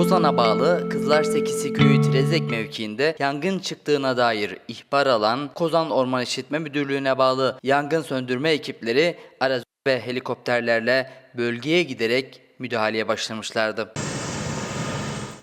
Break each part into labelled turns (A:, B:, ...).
A: Kozan'a bağlı Kızlar Sekisi Köyü Trezek mevkiinde yangın çıktığına dair ihbar alan Kozan Orman İşletme Müdürlüğü'ne bağlı yangın söndürme ekipleri araç ve helikopterlerle bölgeye giderek müdahaleye başlamışlardı.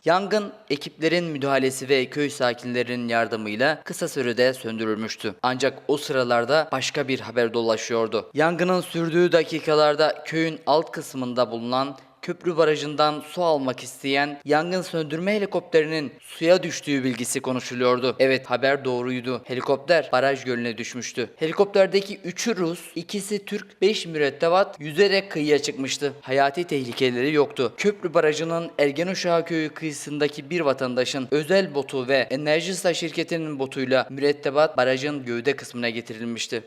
A: Yangın ekiplerin müdahalesi ve köy sakinlerinin yardımıyla kısa sürede söndürülmüştü. Ancak o sıralarda başka bir haber dolaşıyordu. Yangının sürdüğü dakikalarda köyün alt kısmında bulunan köprü barajından su almak isteyen yangın söndürme helikopterinin suya düştüğü bilgisi konuşuluyordu. Evet haber doğruydu. Helikopter baraj gölüne düşmüştü. Helikopterdeki 3'ü Rus, ikisi Türk, 5 mürettebat yüzerek kıyıya çıkmıştı. Hayati tehlikeleri yoktu. Köprü barajının Ergenuşağı köyü kıyısındaki bir vatandaşın özel botu ve Enerjisa şirketinin botuyla mürettebat barajın gövde kısmına getirilmişti.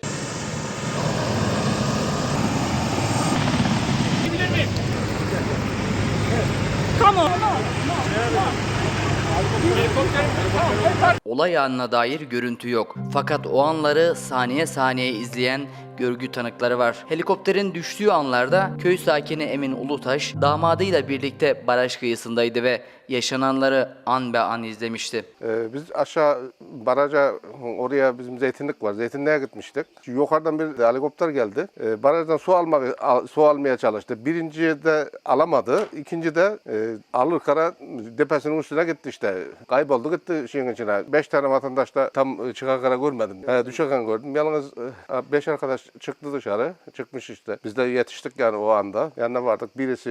A: Olay anına dair görüntü yok. Fakat o anları saniye saniye izleyen görgü tanıkları var. Helikopterin düştüğü anlarda köy sakini Emin Ulutaş damadıyla birlikte baraj kıyısındaydı ve yaşananları an be an izlemişti.
B: Ee, biz aşağı baraja oraya bizim zeytinlik var. Zeytinliğe gitmiştik. Yukarıdan bir helikopter geldi. Ee, barajdan su almak al- su almaya çalıştı. Birinciyi de alamadı. İkinci de e, alır kara tepesinin üstüne gitti işte. Kayboldu gitti şeyin içine. Beş tane vatandaş da tam e, çıkarkara görmedim. He, düşerken gördüm. Yalnız e, beş arkadaş çıktı dışarı. Çıkmış işte. Biz de yetiştik yani o anda. Yanına vardık. Birisi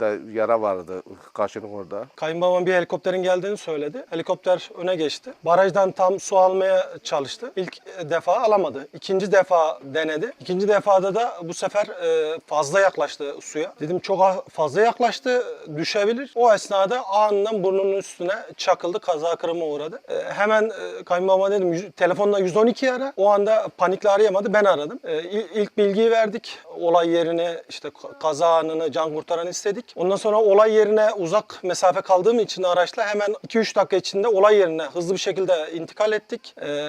B: de yara vardı kaşının orada.
C: Kayınbabam bir helikopterin geldiğini söyledi. Helikopter öne geçti. Barajdan tam su almaya çalıştı. İlk defa alamadı. İkinci defa denedi. İkinci defada da bu sefer e, fazla yaklaştı suya. Dedim çok fazla yaklaştı, düşebilir. O esnada anından burnunun üstüne çakıldı, kaza kırıma uğradı. E, Hemen e, kayınbabama dedim "Yüz- telefonla 112 ara. O anda panikle arayamadı, ben aradım. E, il- İlk bilgiyi verdik. Olay yerine işte ka- kaza anını can kurtaran istedik. Ondan sonra olay yerine uzak mesafe kaldığım için araçla hemen 2-3 dakika içinde olay yerine hızlı bir şekilde intikal ettik. Ee,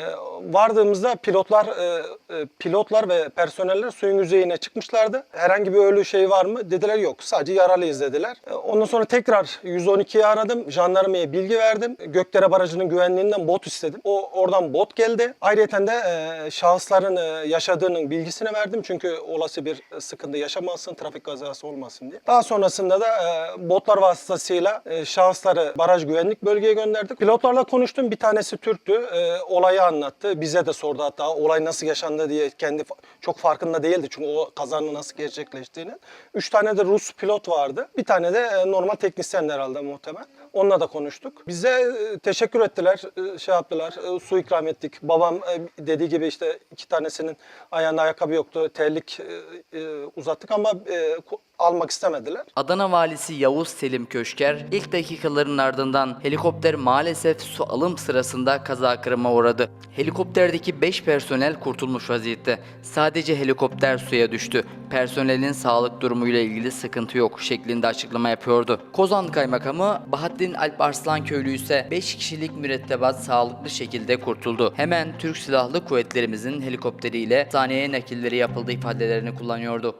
C: vardığımızda pilotlar e, e, pilotlar ve personeller suyun yüzeyine çıkmışlardı. Herhangi bir ölü şey var mı? Dediler yok. Sadece yaralıyız dediler. Ee, Ondan sonra tekrar 112'yi aradım. Jandarmaya bilgi verdim. Gökdere Barajı'nın güvenliğinden bot istedim. O oradan bot geldi. Ayrıca de e, şahısların e, yaşadığının bilgisini verdim. Çünkü olası bir sıkıntı yaşamasın, trafik kazası olmasın diye. Daha sonrasında da e, botlar vasıtasıyla e, şahısları baraj güvenlik bölgeye gönderdik. Pilotlarla konuştum. Bir tanesi Türktü. E, olayı anlattı. Bize de sordu hatta olay nasıl yaşandı diye kendi çok farkında değildi. Çünkü o kazanın nasıl gerçekleştiğini. Üç tane de Rus pilot vardı. Bir tane de e, normal teknisyen herhalde muhtemel. Onunla da konuştuk. Bize e, teşekkür ettiler, e, şey yaptılar, e, su ikram ettik. Babam e, dediği gibi işte iki tanesinin ayağında ayakkabı yoktu. Terlik e, e, uzattık ama e, almak istemediler.
A: Adana valisi Yavuz Selim Köşker ilk dakikaların ardından helikopter maalesef su alım sırasında kaza kırıma uğradı. Helikopterdeki 5 personel kurtulmuş vaziyette. Sadece helikopter suya düştü. Personelin sağlık durumuyla ilgili sıkıntı yok şeklinde açıklama yapıyordu. Kozan Kaymakamı Bahattin Alp Arslan köylü ise 5 kişilik mürettebat sağlıklı şekilde kurtuldu. Hemen Türk Silahlı Kuvvetlerimizin helikopteriyle sahneye nakilleri yapıldı ifadelerini kullanıyordu.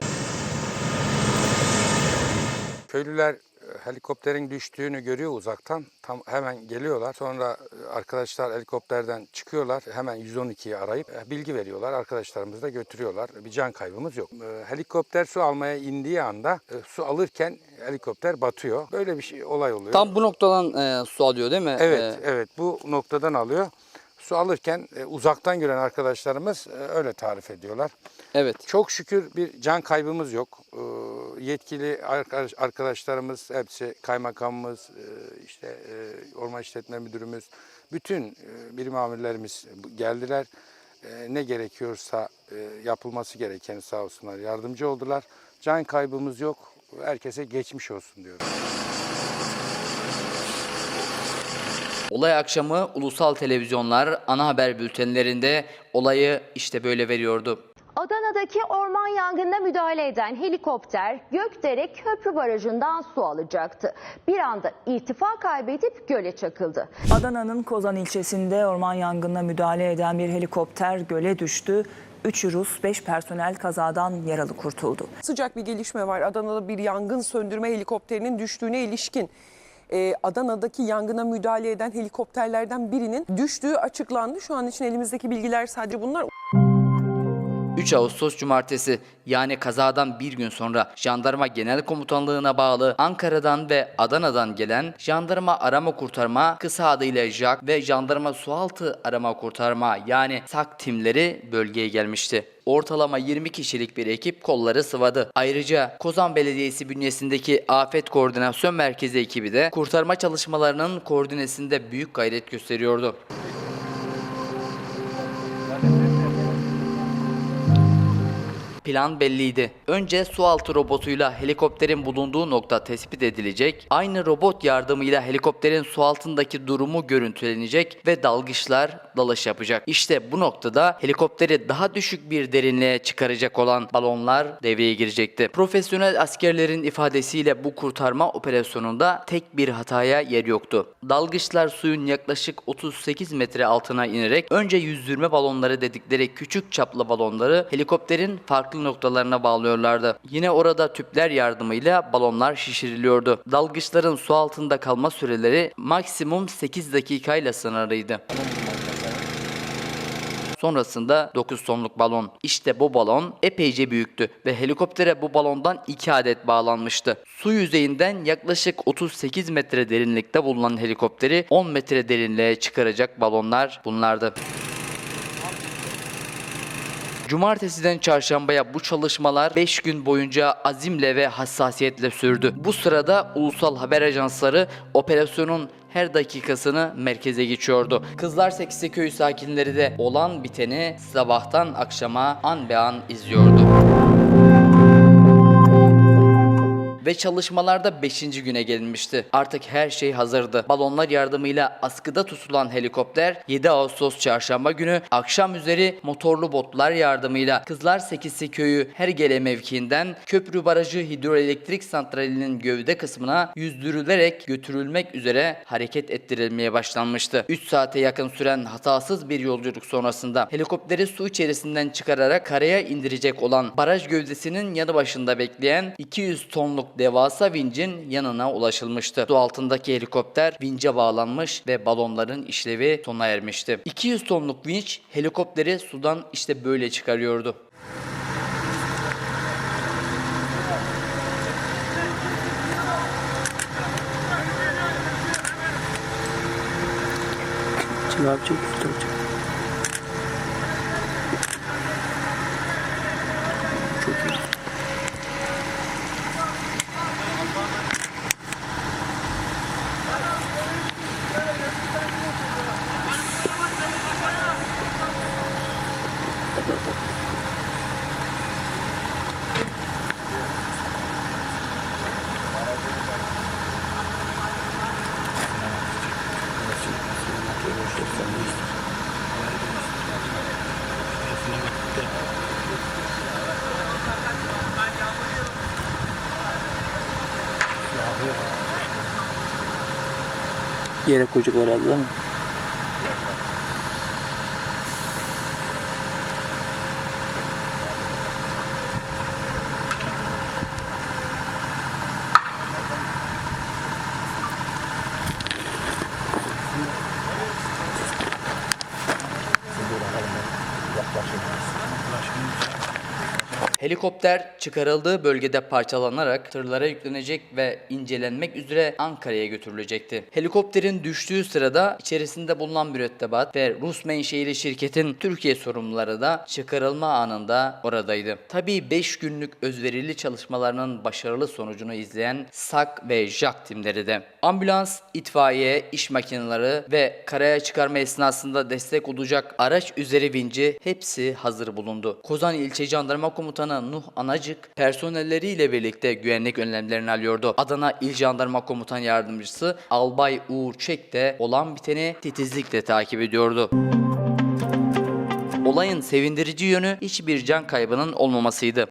D: Köylüler e, helikopterin düştüğünü görüyor uzaktan. Tam hemen geliyorlar. Sonra e, arkadaşlar helikopterden çıkıyorlar. Hemen 112'yi arayıp e, bilgi veriyorlar. Arkadaşlarımızı da götürüyorlar. Bir can kaybımız yok. E, Helikopter su almaya indiği anda e, su alırken helikopter batıyor. Böyle bir şey olay oluyor.
A: Tam bu noktadan e, su alıyor değil mi?
D: Evet,
A: E,
D: evet. Bu noktadan alıyor. Su alırken e, uzaktan gören arkadaşlarımız e, öyle tarif ediyorlar.
A: evet.
D: Çok şükür bir can kaybımız yok. Ee, Yetkili arkadaş- arkadaşlarımız hepsi kaymakamımız, e, işte e, orman işletme müdürümüz, bütün e, birim amirlerimiz geldiler. Ne gerekiyorsa yapılması gerekeni sağ olsunlar yardımcı oldular. Can kaybımız yok. Herkese geçmiş olsun diyorum.
A: Olay akşamı ulusal televizyonlar ana haber bültenlerinde olayı işte böyle veriyordu.
E: Adana'daki orman yangınına müdahale eden helikopter Gökdere Köprü Barajı'ndan su alacaktı. Bir anda irtifa kaybedip göle çakıldı.
F: Adana'nın Kozan ilçesinde orman yangınına müdahale eden bir helikopter göle düştü. 3 Rus, 5 personel kazadan yaralı kurtuldu.
G: Sıcak bir gelişme var. Adana'da bir yangın söndürme helikopterinin düştüğüne ilişkin. e, Adana'daki yangına müdahale eden helikopterlerden birinin düştüğü açıklandı. Şu an için elimizdeki bilgiler sadece bunlar.
A: 3 Ağustos Cumartesi yani kazadan bir gün sonra Jandarma Genel Komutanlığı'na bağlı Ankara'dan ve Adana'dan gelen Jandarma Arama Kurtarma kısa adıyla JAK ve Jandarma Sualtı Arama Kurtarma yani SAK timleri bölgeye gelmişti. Ortalama 20 kişilik bir ekip kolları sıvadı. Ayrıca Kozan Belediyesi bünyesindeki Afet Koordinasyon Merkezi ekibi de kurtarma çalışmalarının koordinesinde büyük gayret gösteriyordu. Plan belliydi. Önce sualtı robotuyla helikopterin bulunduğu nokta tespit edilecek, aynı robot yardımıyla helikopterin su altındaki durumu görüntülenecek ve dalgıçlar dalış yapacak. İşte bu noktada helikopteri daha düşük bir derinliğe çıkaracak olan balonlar devreye girecekti. Profesyonel askerlerin ifadesiyle bu kurtarma operasyonunda tek bir hataya yer yoktu. Dalgıçlar suyun yaklaşık 38 metre altına inerek önce yüzdürme balonları dedikleri küçük çaplı balonları helikopterin farklı noktalarına bağlıyorlardı. Yine orada tüpler yardımıyla balonlar şişiriliyordu. Dalgıçların su altında kalma süreleri maksimum 8 dakikayla sınırlıydı. Sonrasında 9 tonluk balon. İşte bu balon epeyce büyüktü ve helikoptere bu balondan 2 adet bağlanmıştı. Su yüzeyinden yaklaşık 38 metre derinlikte bulunan helikopteri 10 metre derinliğe çıkaracak balonlar bunlardı. Cumartesiden çarşambaya bu çalışmalar 5 gün boyunca azimle ve hassasiyetle sürdü. Bu sırada ulusal haber ajansları operasyonun her dakikasını merkeze geçiyordu. Kızlar Sekisi köyü sakinleri de olan biteni sabahtan akşama an be an izliyordu. Ve çalışmalarda 5. güne gelinmişti. Artık her şey hazırdı. Balonlar yardımıyla askıda tutulan helikopter 7 Ağustos çarşamba günü akşam üzeri motorlu botlar yardımıyla Kızlar Sekisi köyü Hergele mevkiinden Köprü Barajı Hidroelektrik Santrali'nin gövde kısmına yüzdürülerek götürülmek üzere hareket ettirilmeye başlanmıştı. 3 saate yakın süren hatasız bir yolculuk sonrasında helikopteri su içerisinden çıkararak karaya indirecek olan baraj gövdesinin yanı başında bekleyen 200 tonluk devasa vincin yanına ulaşılmıştı. Su altındaki helikopter vince bağlanmış ve balonların işlevi sona ermişti. 200 tonluk vinç helikopteri sudan işte böyle çıkarıyordu.
H: Yere koyacak herhalde mi?
A: Helikopter çıkarıldığı bölgede parçalanarak tırlara yüklenecek ve incelenmek üzere Ankara'ya götürülecekti. Helikopterin düştüğü sırada içerisinde bulunan mürettebat ve Rus menşeili şirketin Türkiye sorumluları da çıkarılma anında oradaydı. Tabii 5 günlük özverili çalışmalarının başarılı sonucunu izleyen SAK ve JAK timleri de. Ambulans, itfaiye, iş makineleri ve karaya çıkarma esnasında destek olacak araç üzeri vinci hepsi hazır bulundu. Kozan İlçe Jandarma Komutanı Nuh Anacık personelleriyle birlikte güvenlik önlemlerini alıyordu. Adana İl Jandarma Komutan Yardımcısı Albay Uğur Çek de olan biteni titizlikle takip ediyordu. Olayın sevindirici yönü hiçbir can kaybının olmamasıydı.